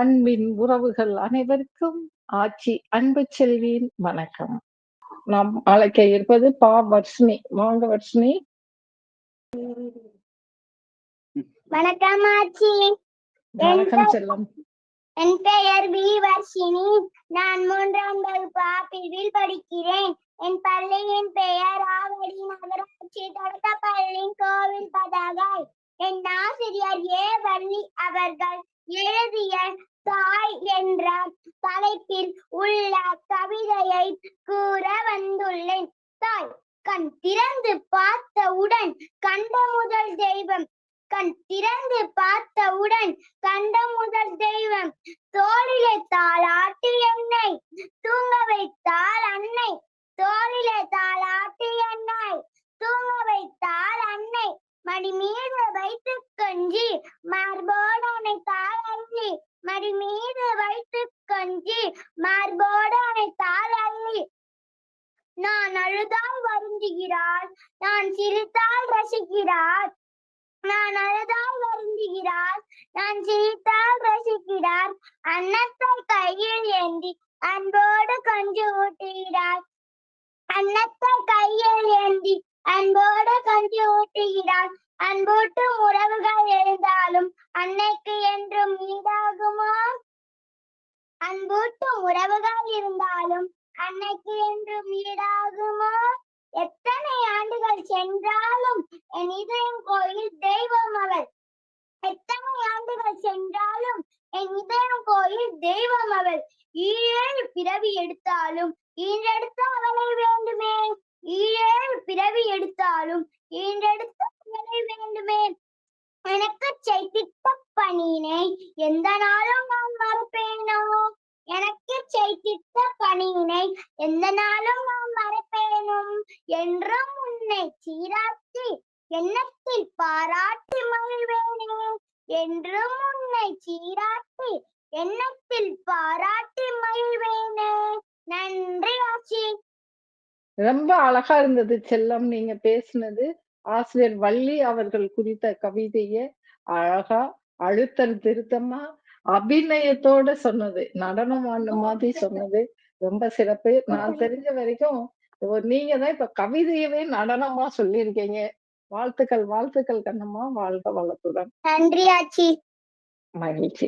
அன்பின் உறவுகள் அனைவருக்கும் ஆச்சி அன்பு செல்வியின் வணக்கம். நாம் அழைக்க இருப்பது பா வர்ஷினி. வாங்க வர்ஷினி. வணக்கம் ஆச்சி. வணக்கம் செல்லம் என் பெயர் வி வர்ஷினி. நான் மூன்றாம் வகுப்பு ஆ பிரிவில் படிக்கிறேன். என் பள்ளியின் பெயர் ஆவடி நகராட்சி தொடக்கப்பள்ளியின் கோவில் பதாகை. என் ஆசிரியர் ஏ வள்ளி அவர்கள் எழுதிய தாய் என்ற தலைப்பில் உள்ள கவிதையை கூற வந்துள்ளேன். தாய் கண் திறந்து பார்த்தவுடன் கண்ட முதல் தெய்வம். கண் திறந்து பார்த்தவுடன் கண்ட முதல் தெய்வம். தோளிலே தாளாட்டி என்னை தூங்க வைத்தாள் அன்னை தோளிலே தாளாட்டி என்னை தூங்க வைத்தாள் அன்னை மடி மீது வைத்து கொஞ்சி மார்போடு அணைத்தாள் அள்ளி மடி மீது வைத்து கொஞ்சி மார்போடு அணைத்தாள் அள்ளி நான் அழுதால் வருந்துகிறாள் நான் சிரித்தால் ரசிக்கிறாள் நான் அழுதால் வருந்துகிறாள் நான் சிரித்தால் ரசிக்கிறார். அன்னத்தை கையில் ஏந்தி அன்போடு கொஞ்சு ஊட்டுகிறார். அன்னத்தை கையில் ஏந்தி அன்போடு கஞ்சி ஊட்டுகிறார். அன்பூட்டும் உறவுகள் எழுந்தாலும் அன்னைக்கு என்றும் ஈடாகுமா? அன்பூட்டும் உறவுகள் இருந்தாலும் அன்னைக்கு என்றும் ஈடாகுமா எத்தனை ஆண்டுகள் சென்றாலும் என் இதயம் கோயில் தெய்வம் அவள் எத்தனை ஆண்டுகள் சென்றாலும் என் இதயம் கோயில் தெய்வம் அவள் ஈழேழு பிறவி எடுத்தாலும் ஈன்றெடுத்த அவளை வேண்டுமே. ஈழேழு பிறவி எடுத்தாலும் ஈன்றெடுத்த அவளை வேண்டுமே. எனக்கு செய்திட்ட பணியினை எந்த நாளும் நான் மறுப்பேனோ? எனக்கு செய்திட்ட பணியினை எந்த நாளும் நான் மறப்பேனும் என்றும் உன்னை சீராட்டி எண்ணத்தில் பாராட்டி மகிழ்வேனே. என்றும் உன்னை சீராட்டி எண்ணத்தில் பாராட்டி மகிழ்வேனே. நன்றி ஆச்சி. ரொம்ப அழகா இருந்தது செல்லம் நீங்க பேசுனது. ஆசிரியர் வள்ளி அவர்கள் குறித்த கவிதையை அழகா அழுத்தம் திருத்தமா அபிநயத்தோட சொன்னது. நடனம் ஆடின மாதிரி சொன்னது. ரொம்ப சிறப்பு. நான் தெரிஞ்ச வரைக்கும் நீங்க தான் இப்ப கவிதையவே நடனமா சொல்லியிருக்கீங்க. வாழ்த்துக்கள் வாழ்த்துக்கள் கண்ணம்மா. வாழ்க வளத்துடன். நன்றி ஆச்சி. மகிழ்ச்சி.